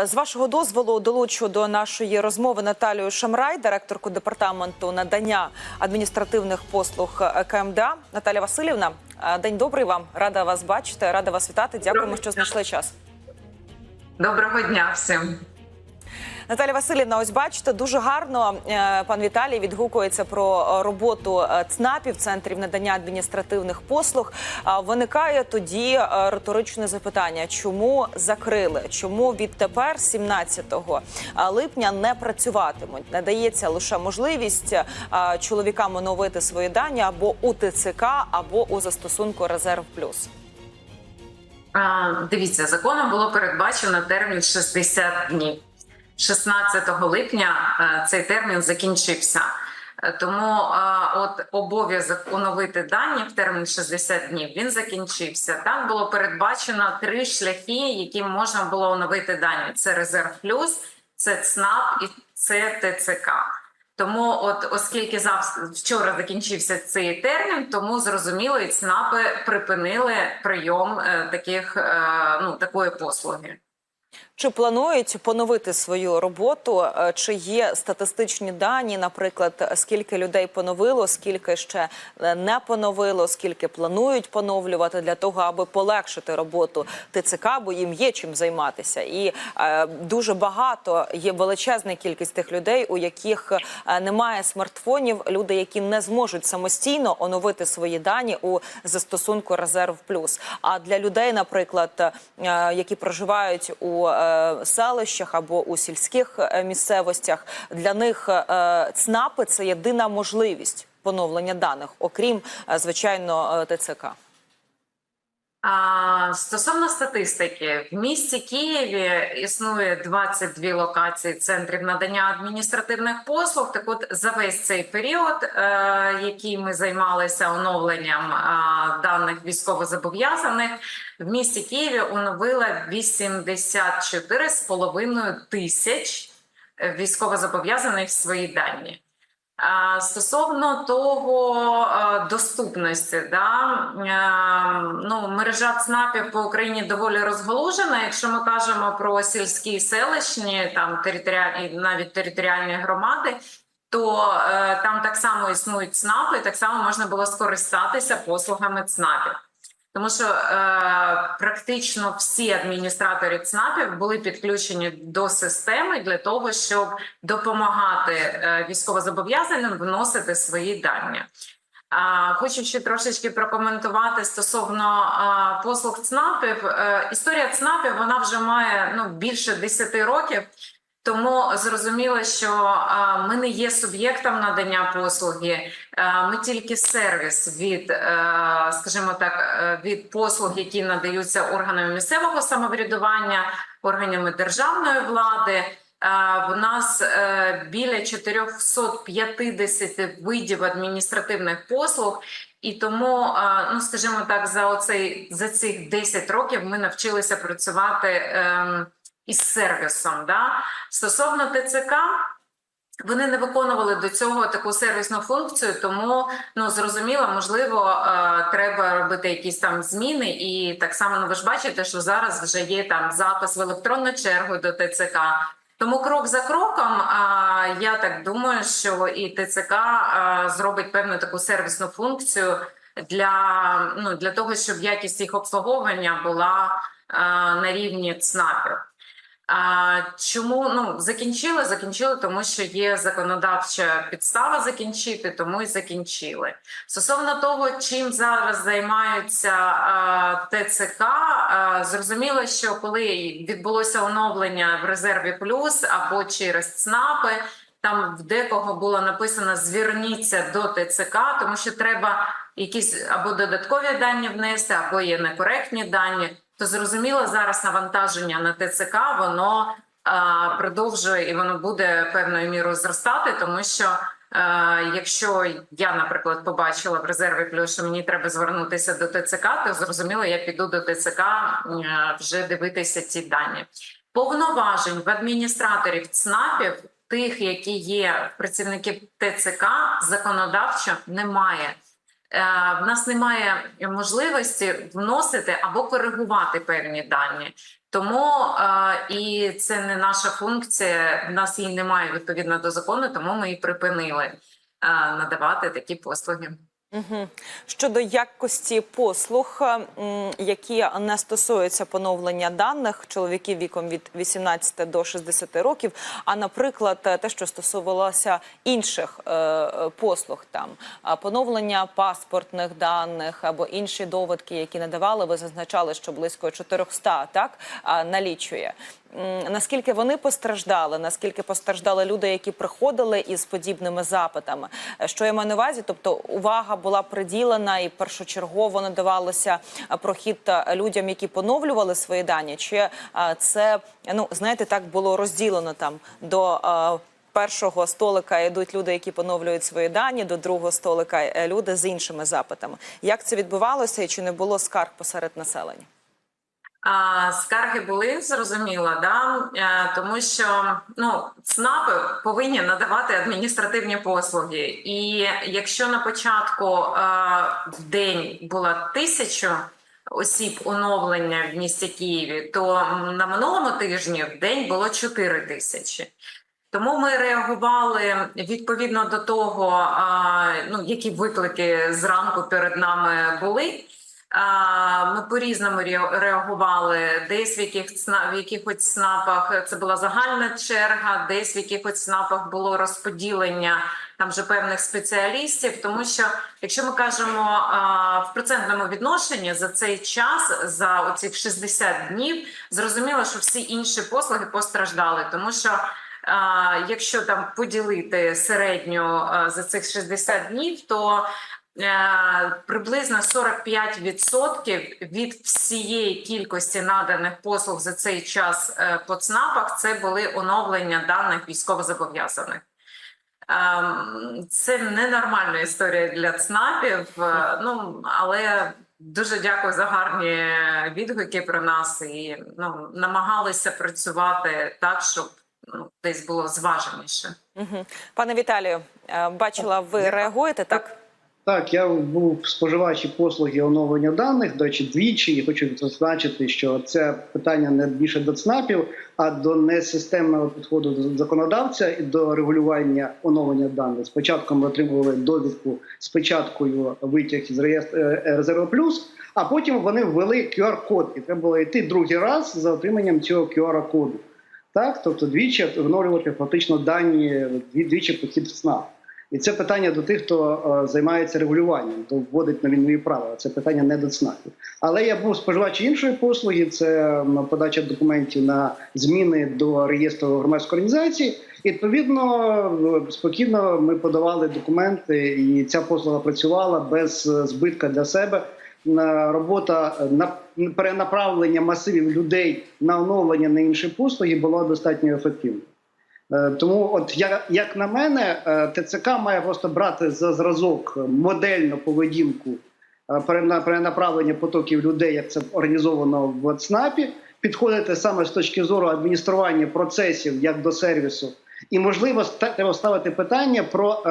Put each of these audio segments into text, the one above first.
е, з вашого дозволу долучу до нашої розмови Наталію Шамрай, директорку департаменту надання адміністративних послуг КМДА. Наталя Васильівна, е, день добрий вам. Рада вас бачити, рада вас вітати. Дякуємо, що знайшли час. Доброго дня всім. Наталя Васильівна, ось бачите, дуже гарно е, пан Віталій відгукується про е, роботу е, ЦНАПів, центрів надання адміністративних послуг. Виникає тоді е, риторичне запитання: чому закрили? Чому відтепер, 17 липня, не працюватимуть? Надається лише можливість е, чоловікам оновити свої дані або у ТЦК, або у застосунку Резерв Плюс. Дивіться, законом було передбачено термін 60 днів. 16 липня е, цей термін закінчився. Е, Тому е, от обов'язок оновити дані в термін 60 днів він закінчився. Там було передбачено три шляхи, яким можна було оновити дані: це резерв плюс, це ЦНАП і це ТЦК. Тому, от оскільки завтра вчора закінчився цей термін, тому зрозуміло, і ЦНАПи припинили прийом таких ну такої послуги. Чи планують поновити свою роботу? Е, Чи є статистичні дані, наприклад, скільки людей поновило, скільки ще е, не поновило, скільки планують поновлювати для того, аби полегшити роботу ТЦК, бо їм є чим займатися, і е, дуже багато є величезна кількість тих людей, у яких е, немає смартфонів, люди, які не зможуть самостійно оновити свої дані у застосунку Резерв Плюс. А для людей, наприклад, е, які проживають у е, селищах або у сільських е, місцевостях, для них е, ЦНАПи це єдина можливість поновлення даних, окрім е, звичайно е, ТЦК. Стосовно статистики, в місті Києві існує 22 локації центрів надання адміністративних послуг. Так, от за весь цей період, е, який ми займалися оновленням е, даних військовозобов'язаних, в місті Києві оновила 84,5 тисяч військовозобов'язаних свої дані. Стосовно того е, доступності, да, е, ну, мережа ЦНАПів по Україні доволі розголужена. Якщо ми кажемо про сільські селищні, там територіальні навіть територіальні громади, то е, там так само існують ЦНАПи, і так само можна було скористатися послугами ЦНАПів. Тому що е, практично всі адміністратори ЦНАПів були підключені до системи для того, щоб допомагати е, військовозобов'язаним вносити свої дані. Хочу ще трошечки прокоментувати стосовно послуг ЦНАПів. Е, історія ЦНАПів вона вже має ну, більше 10 років. Тому зрозуміло, що ми не є суб'єктом надання послуги, ми тільки сервіс від, е, скажімо так, е, від послуг, які надаються органами місцевого самоврядування, органами державної влади. В нас е, біля 450 видів адміністративних послуг, і тому, ну скажімо так, за оцей за цих 10 років ми навчилися працювати. Із сервісом. Да? Стосовно ТЦК, вони не виконували до цього таку сервісну функцію, тому ну зрозуміло, можливо, е, треба робити якісь там зміни. І так само ну, ви ж бачите, що зараз вже є там запис в електронну чергу до ТЦК. Тому крок за кроком, а, я так думаю, що і ТЦК а, зробить певну таку сервісну функцію для, ну, для того, щоб якість їх обслуговування була на рівні ЦНАПів. А, чому ну закінчили? Закінчили, тому що є законодавча підстава закінчити, тому і закінчили. Стосовно того, чим зараз займаються а, ТЦК, а, зрозуміло, що коли відбулося оновлення в резерві плюс або через ЦНАПи. Там в декого було написано зверніться до ТЦК, тому що треба якісь або додаткові дані внести, або є некоректні дані то зрозуміло зараз навантаження на ТЦК воно а, продовжує і воно буде певною мірою зростати, тому що а, якщо я, наприклад, побачила в резерві плюс, що мені треба звернутися до ТЦК, то зрозуміло, я піду до ТЦК а, вже дивитися ці дані. Повноважень в адміністраторів ЦНАПів, тих, які є працівники ТЦК, законодавчо немає. В нас немає можливості вносити або коригувати певні дані. Тому е, і це не наша функція. В нас її немає відповідно до закону, тому ми і припинили е, надавати такі послуги. Щодо якості послуг, які не стосуються поновлення даних чоловіків віком від 18 до 60 років, а наприклад, те, що стосувалося інших е, послуг, там поновлення паспортних даних або інші довідки, які надавали, ви зазначали, що близько 400 так налічує. Наскільки вони постраждали? Наскільки постраждали люди, які приходили із подібними запитами? Е, Що я маю на увазі? Тобто увага була приділена і першочергово надавалося е, прохід е, людям, які поновлювали свої дані? Чи це ну знаєте, так було розділено там до першого столика йдуть люди, які поновлюють свої дані, до другого столика люди з іншими запитами? Як це відбувалося, і чи не було скарг посеред населення? Скарги були зрозуміло, да? Е, тому що ну, ЦНАПи повинні надавати адміністративні послуги. І якщо на початку е, в день було тисячу осіб оновлення в місті Києві, то на минулому тижні в день було 4 тисячі. Тому ми реагували відповідно до того, ну, які виклики зранку перед нами були. Ми по-різному ре- реагували. Десь в яких в якихось ЦНАПах це була загальна черга, десь в якихось ЦНАПах було розподілення там вже певних спеціалістів. Тому що, якщо ми кажемо в процентному відношенні за цей час, за оцих 60 днів, зрозуміло, що всі інші послуги постраждали, тому що. Якщо там поділити середню за цих 60 днів, то е, приблизно 45% від всієї кількості наданих послуг за цей час е, по ЦНАПах це були оновлення даних військовозобов'язаних. Ем, Це ненормальна історія для ЦНАПів, е, ну але дуже дякую за гарні відгуки про нас і ну, намагалися працювати так, щоб ну, десь було зваженіше. Угу. Пане Віталію, е, бачила, ви реагуєте так? Так, я був споживачі послуги оновлення даних, до речі, двічі, і хочу зазначити, що це питання не більше до ЦНАПів, а до несистемного підходу до законодавця і до регулювання оновлення даних. Спочатку ми отримували довідку з печаткою витяг із е, резерву плюс, а потім вони ввели QR-код, і треба було йти другий раз за отриманням цього QR-коду. Так, тобто двічі оновлювати фактично дані двічі похід ЦНАП. І це питання до тих, хто е, займається регулюванням, хто вводить нові правила. Це питання не до ЦНАПів. Але я був споживачем іншої послуги. Це подача документів на зміни до реєстру громадської організації. І, відповідно, спокійно ми подавали документи, і ця послуга працювала без е, збитка для себе. Робота е, на перенаправлення масивів людей на оновлення на інші послуги була достатньо ефективною. Е, Тому, от як, як на мене, е, ТЦК має просто брати за зразок модельну поведінку е, перена- перенаправлення потоків людей, як це організовано в ЦНАПі, підходити саме з точки зору адміністрування процесів як до сервісу. І можливо треба ставити питання про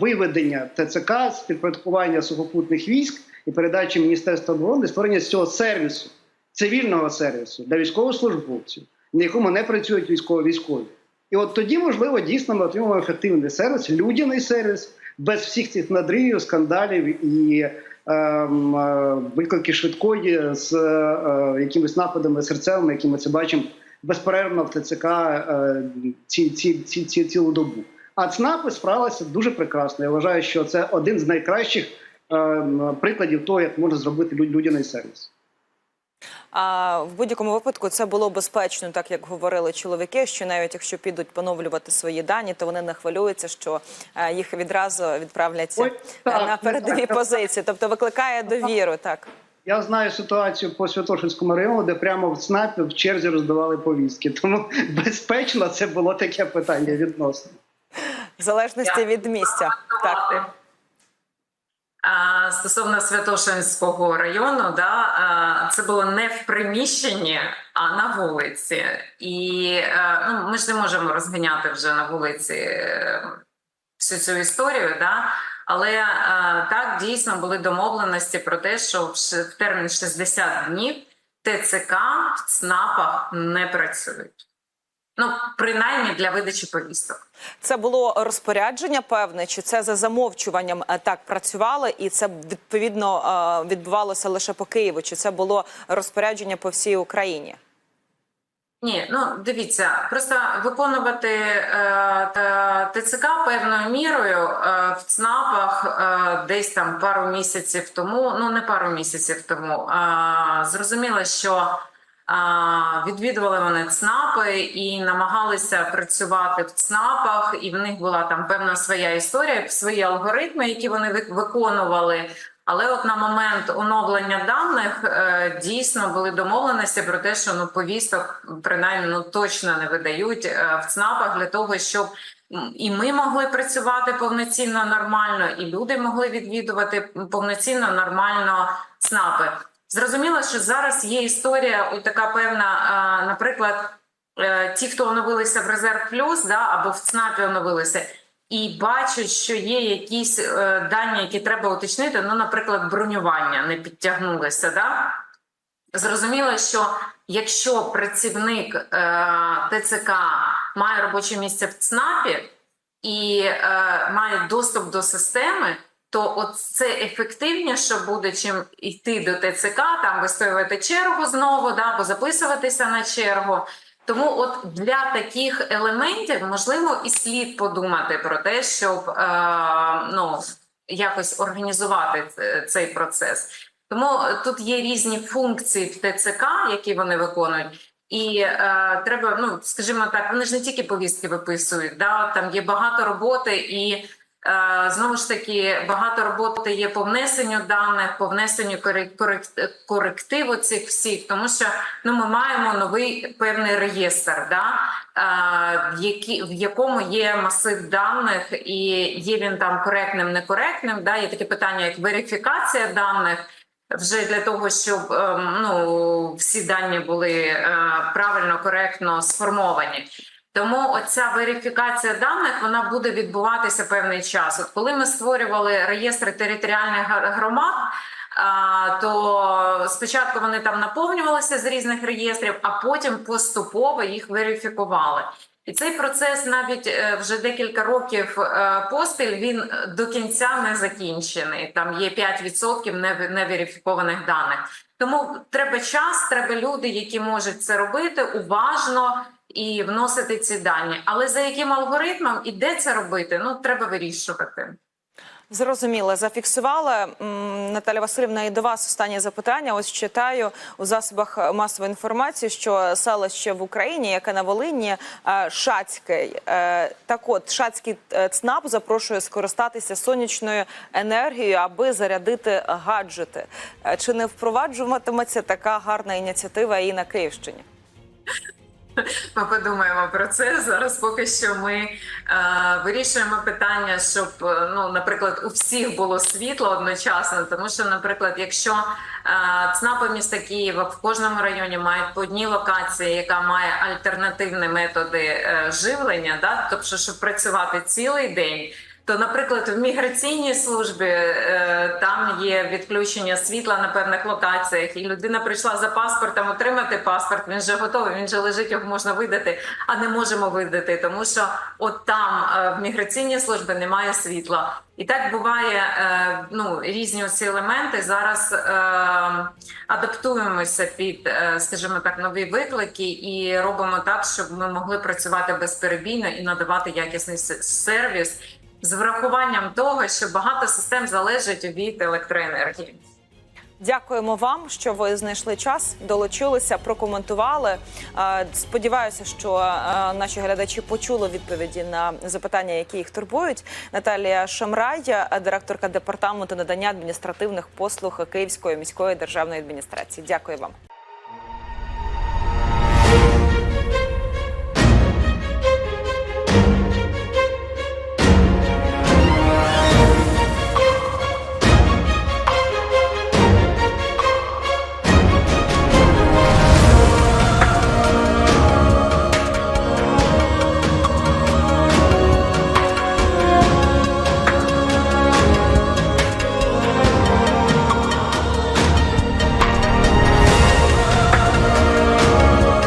виведення ТЦК з підпорядкування сухопутних військ і передачі Міністерства оборони створення цього сервісу, цивільного сервісу для військовослужбовців, на якому не працюють військові військові. І от тоді, можливо, дійсно ми отримаємо ефективний сервіс, людяний сервіс, без всіх цих надривів, скандалів і ем, е, швидкої з е, якимись нападами серцевими, які ми це бачимо безперервно в ТЦК е, ці, ці, ці, ці, цілу добу. А ЦНАПи справилися дуже прекрасно. Я вважаю, що це один з найкращих ем, прикладів того, як можна зробити людяний сервіс. А в будь-якому випадку це було безпечно, так як говорили чоловіки. Що навіть якщо підуть поновлювати свої дані, то вони не хвилюються, що е, їх відразу відправляться Ой, е, так, на передові так. позиції. Тобто викликає довіру. Так Я знаю ситуацію по Святошинському району, де прямо в ЦНАПі в черзі роздавали повістки. Тому безпечно це було таке питання відносно. в залежності від місця. Так. Стосовно Святошинського району, да, це було не в приміщенні, а на вулиці. І е, ну, ми ж не можемо розганяти вже на вулиці е, всю цю історію. Да? Але е, так дійсно були домовленості про те, що в термін 60 днів ТЦК в ЦНАПах не працюють. Ну, принаймні для видачі повісток. Це було розпорядження певне, чи це за замовчуванням е, так працювали, і це відповідно е, відбувалося лише по Києву? Чи це було розпорядження по всій Україні? Ні, ну дивіться, просто виконувати е, ТЦК певною мірою е, в ЦНАПах е, десь там пару місяців тому, ну не пару місяців тому. А, зрозуміло, що відвідували вони ЦНАПи і намагалися працювати в ЦНАПах, і в них була там певна своя історія, свої алгоритми, які вони вик- виконували. Але от на момент оновлення даних е, дійсно були домовленості про те, що ну повісток принаймні ну точно не видають е, в ЦНАПах для того, щоб і ми могли працювати повноцінно нормально, і люди могли відвідувати повноцінно нормально ЦНАПи. Зрозуміло, що зараз є історія, от така певна, наприклад, е, ті, хто оновилися в резерв плюс, да, або в ЦНАПі оновилися. І бачать, що є якісь е, дані, які треба уточнити. Ну, наприклад, бронювання не підтягнулося. Да? Зрозуміло, що якщо працівник е, ТЦК має робоче місце в ЦНАПі і має доступ до системи, то це ефективніше буде, чим йти до ТЦК, там вистоювати чергу знову, да, або записуватися на чергу. Тому от для таких елементів можливо і слід подумати про те, щоб е, ну, якось організувати цей процес. Тому е, тут є різні функції в ТЦК, які вони виконують. І е, треба, ну скажімо так, вони ж не тільки повістки виписують, да? там є багато роботи, і е, знову ж таки багато роботи є по внесенню даних, по внесенню корек- корек- корективу цих всіх, тому що ну ми маємо новий певний реєстр, да? е, які, в якому є масив даних, і є він там коректним, некоректним. Да? Є таке питання, як верифікація даних. Вже для того, щоб ем, ну всі дані були е, правильно, коректно сформовані. Тому оця верифікація даних вона буде відбуватися певний час. От коли ми створювали реєстри територіальних громад, то спочатку вони там наповнювалися з різних реєстрів, а потім поступово їх верифікували. І цей процес навіть е, вже декілька років е, поспіль він до кінця не закінчений. Там є 5% не- неверифікованих даних. Тому треба час, треба люди, які можуть це робити уважно і вносити ці дані. Але за яким алгоритмом і де це робити, ну треба вирішувати. Зрозуміло, зафіксували М, Наталя Васильівна. І до вас останнє запитання. Ось читаю у засобах масової інформації, що селище в Україні, яке на Волині, е, Шацьке. Так, от Шацький е, ЦНАП запрошує скористатися сонячною енергією, аби зарядити гаджети. Е, Чи не впроваджуватиметься така гарна ініціатива і на Київщині? Ми подумаємо про це зараз. Поки що ми е, вирішуємо питання, щоб е, ну, наприклад, у всіх було світло одночасно. Тому що, наприклад, якщо е, ЦНАПи міста Києва в кожному районі мають по одній локації, яка має альтернативні методи е, живлення, да, тобто, щоб працювати цілий день. То, наприклад, в міграційній службі е, там є відключення світла на певних локаціях, і людина прийшла за паспортом отримати паспорт. Він вже готовий, він вже лежить, його можна видати, а не можемо видати, тому що от там е, в міграційній службі немає світла. І так буває е, ну, різні ці елементи. Зараз е, адаптуємося під, скажімо так, нові виклики і робимо так, щоб ми могли працювати безперебійно і надавати якісний сервіс з врахуванням того, що багато систем залежить від електроенергії. Дякуємо вам, що ви знайшли час, долучилися, прокоментували. Е, Сподіваюся, що е, наші глядачі почули відповіді на запитання, які їх турбують. Наталія Шамрай, директорка департаменту надання адміністративних послуг Київської міської державної адміністрації. Дякую вам.